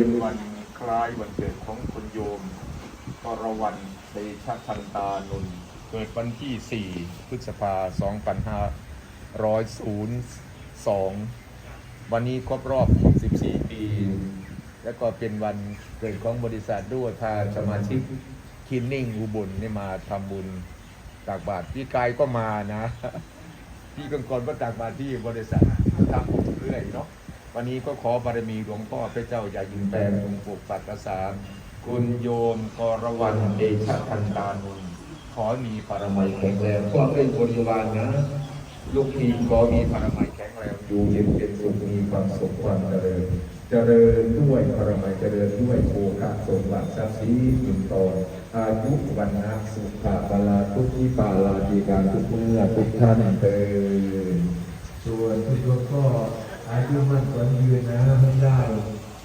เป็นวันคล้ายวันเกิดของคุณโยมกรวันเตชะทันตานนท์เกิดวันที่ 4 พฤษภา2502 วันนี้ครบรอบ 14 ปี แล้วก็เป็นวันเกิดของบริษัทด้วยพาสมาชิกคินนิ่งอุบลนี่มาทำบุญตากบาตรพี่กายก็มานะ พี่กังกรก็ตากบาตรที่บริษัททำผมเรื่อยเนาะ วันนี้ก็ขอบารมีหลวงพ่อพระเจ้าอย่ายืนแปลงองค์ปกปักรักษาคุณโยมกรวันเดชะทันตานุนขอมีปรมัยแข็งแรงก็เป็นบริวารนะ ลูกทีมขอมีปรมัยแข็งแรงอยู่เย็นเป็นสุขมีความสุขความเจริญเจริญด้วยปรมัยเจริญด้วยโภคะสมบัติทรัพย์สินอินทองอายุวันนะสุขะบาลาทุกทิปาลาดีการทุกเมื่อทุกท่านเตินส่วนทุกคนก็ อายุมันขวัญยืนนะไม่ได้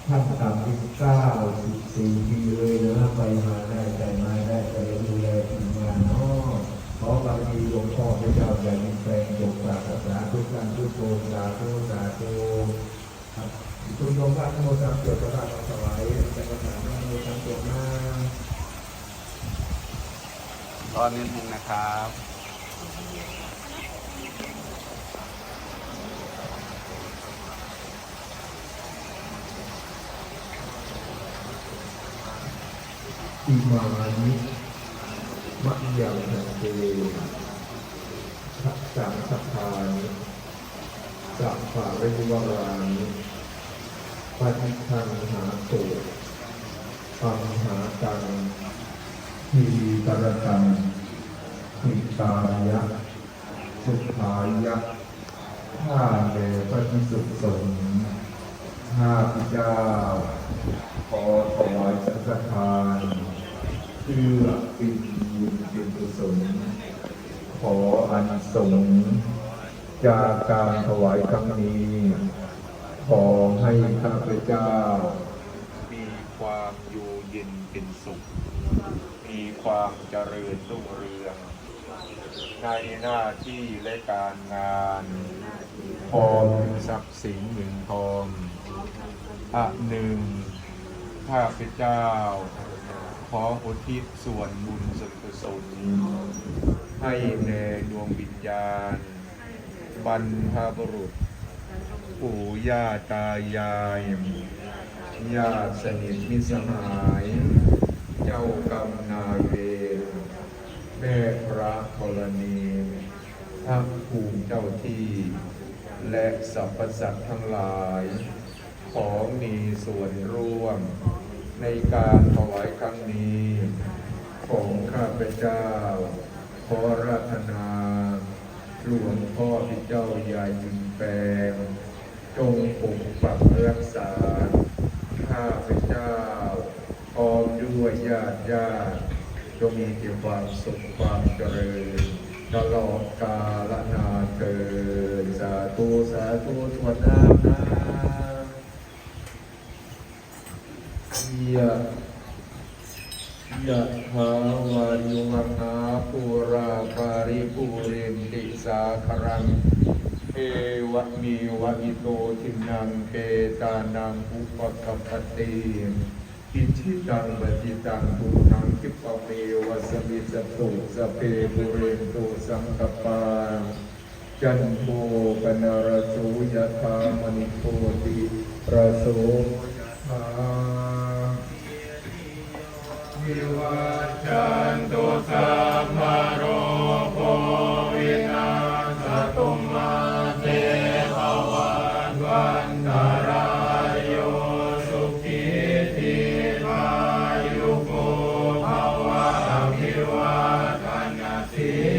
ท่านต่ำที่เก้าสิบสี่ปีเลยนะไปมาได้ใจมาได้ไปดูแลทีมงานเนาะขอบารมีหลวงพ่อพระเจ้าใหญ่มีแปลงปกปักรักษาทุกท่านทุกคนสาธุสาธุครับคุณโยมพระโมสามจบประทานมาถวายแต่ประธานนโมสามจบมารอนิดนึงนะครับ อิมานิมะยังทันเตทัสสังสัพพานิสัพพะริวารานิปฏิคังหาโตปังหาตังทีตระตังหิตายะ สุขายะข้าแด่พระพิสุสงฆ์ข้าพเจ้า ขอถวายสังฆทาน เพื่อเป็นบุญเป็นกุศลขออันสงส์จากการถวายครั้งนี้ ขอให้ข้าพเจ้า มีความอยู่เย็นเป็นสุข มีความเจริญรุ่งเรือง ในหน้าที่และการงานพร้อมทรัพย์สินเงินทองอะหนึ่งข้าพเจ้า ออุทิศส่วนบุญส่วนกุศลให้แด่ดวงวิญญาณ บรรพบุรุษ ปู่ย่าตายายญาติสนิทมิสหาย เจ้ากรรมนายเวรแม่พระธรณีพระภูมิเจ้าที่ และสรรพสัตว์ทั้งหลาย ขอมีส่วนร่วม ในการถวายครั้งนี้ ของข้าพเจ้า ขอรัตนาหลวงพ่อพิเจ้าใหญ่ยินแปลง จงปกปักรักษา ข้าพเจ้าพร้อมด้วยญาติญาติจงมีแต่ความสุขความเจริญตลอดกาลนานเกิดสาธุสาธุทวดน้ำนะ ยะยะถาวายุวัฒาปุราปาริปุเรนติสาครังเอวะมีวะอิโตทินังเปตานังอุปกปติอิชิตังปฏิตังตุนังคิปเมวะสมิสตุสเพปุเรนตุสังกปาจันโทปนารโสยะธามณิโพติระโสยะธา วิวัจจันตุสัพโรโวินาสตุมาเตภวันวันตารายโสุขีติภายุโกภวะภิวัตนาสี